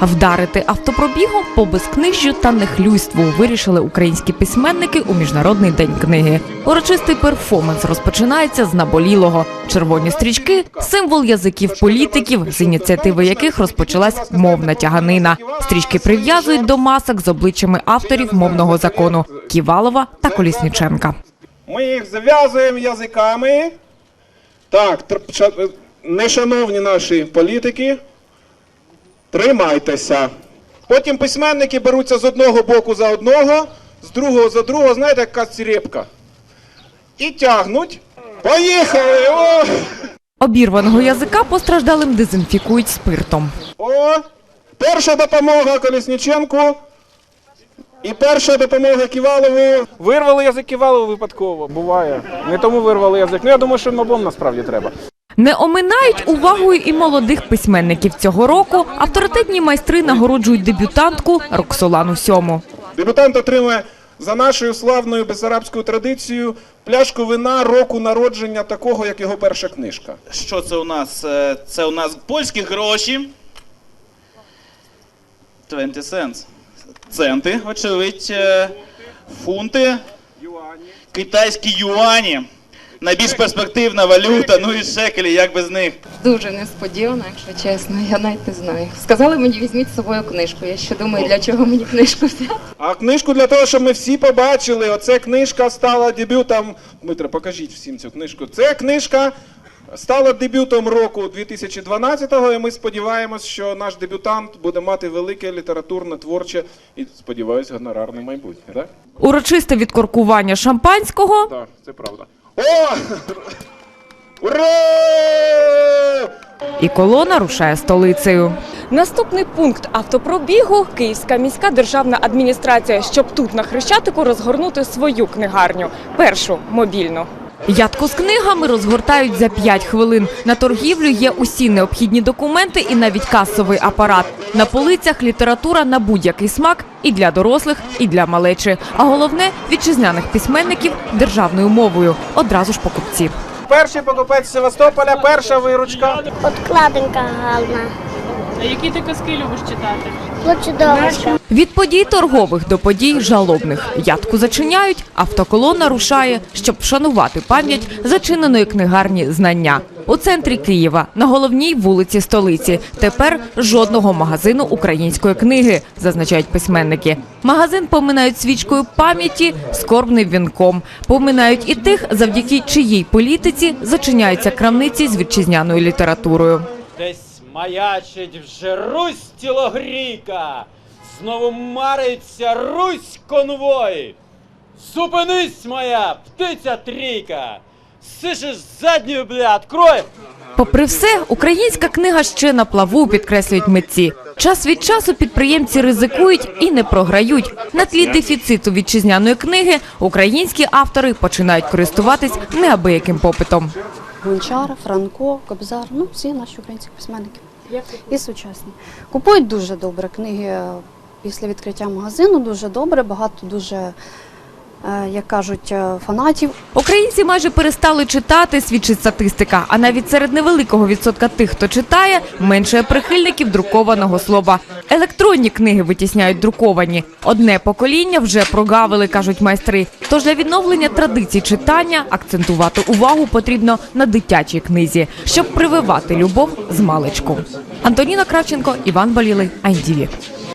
Вдарити автопробігом по безкнижжю та нехлюйству вирішили українські письменники у міжнародний день книги. Урочистий перформанс розпочинається з наболілого. Червоні стрічки символ язиків політиків, з ініціативи яких розпочалась мовна тяганина. Стрічки прив'язують до масок з обличчями авторів мовного закону Ківалова та Колісніченка. Ми їх зав'язуємо язиками. Так, нешановні наші політики, тримайтеся. Потім письменники беруться з одного боку за одного, з другого за другого, знаєте, як кацірепка. І тягнуть. Поїхали! О! Обірваного язика постраждалим дезінфікують спиртом. О! Перша допомога Колісніченку. І перша допомога Ківалову. Вирвали язик Ківалову випадково. Буває. Не тому вирвали язик. Ну я думаю, що їм обом насправді треба. Не оминають увагою і молодих письменників цього року. Авторитетні майстри нагороджують дебютантку Роксолану Сьому. Дебютант отримує за нашою славною безарабською традицією пляшку вина року народження такого, як його перша книжка. Що це у нас? Е, Це у нас польські гроші. 20 cents. Центи, очевидь, е, фунти, китайські юані. Найбільш перспективна валюта, ну і шекелі, як без них. Дуже несподівано, якщо чесно. Я навіть не знаю. Сказали мені, візьміть з собою книжку. Я ще думаю, для чого мені книжку взяти. А книжку для того, щоб ми всі побачили, оце книжка стала дебютом. Дмитро, покажіть всім цю книжку. Це книжка стала дебютом року 2012-го, і ми сподіваємось, що наш дебютант буде мати велике літературне, творче і, сподіваюся, гонорарне майбутнє. Так? Урочисте відкоркування шампанського Так, це правда. О! Ура! і колона рушає столицею. Наступний пункт автопробігу Київська міська державна адміністрація, щоб тут на Хрещатику розгорнути свою книгарню, першу мобільну. Ядку з книгами розгортають за 5 хвилин. На торгівлю є усі необхідні документи і навіть касовий апарат. На полицях література на будь-який смак і для дорослих, і для малечі. А головне вітчизняних письменників державною мовою. Одразу ж покупці. Перший покупець Севастополя, перша виручка. Откладинка гарна. А які ти казки любиш читати? Плочудовочка. Від подій торгових до подій жалобних. Ядку зачиняють, автоколона рушає, щоб вшанувати пам'ять зачиненої книгарні знання. У центрі Києва, на головній вулиці столиці. Тепер жодного магазину української книги, зазначають письменники. Магазин поминають свічкою пам'яті, скорбним вінком. Поминають і тих, завдяки чиїй політиці зачиняються крамниці з вітчизняною літературою. Десь маячить вже Русь тілогрійка, знову мариться Русь конвой. Зупинись, моя птиця трійка! Сишиш задню, бля, открой! Попри все, українська книга ще на плаву, підкреслюють митці. Час від часу підприємці ризикують і не програють. На тлі дефіциту вітчизняної книги українські автори починають користуватись неабияким попитом. Гончар, Франко, Кобзар, ну всі наші українські письменники. І сучасні. Купують дуже добре книги після відкриття магазину, дуже добре, багато дуже, е, як кажуть, е, фанатів. Українці майже перестали читати, свідчить статистика. А навіть серед невеликого відсотка тих, хто читає, менше прихильників друкованого слова. Електронні книги витісняють друковані. Одне покоління вже прогавили, кажуть майстри. Тож для відновлення традицій читання акцентувати увагу потрібно на дитячій книзі, щоб прививати любов з маличку. Антоніна Кравченко, Іван Болілий, ITV.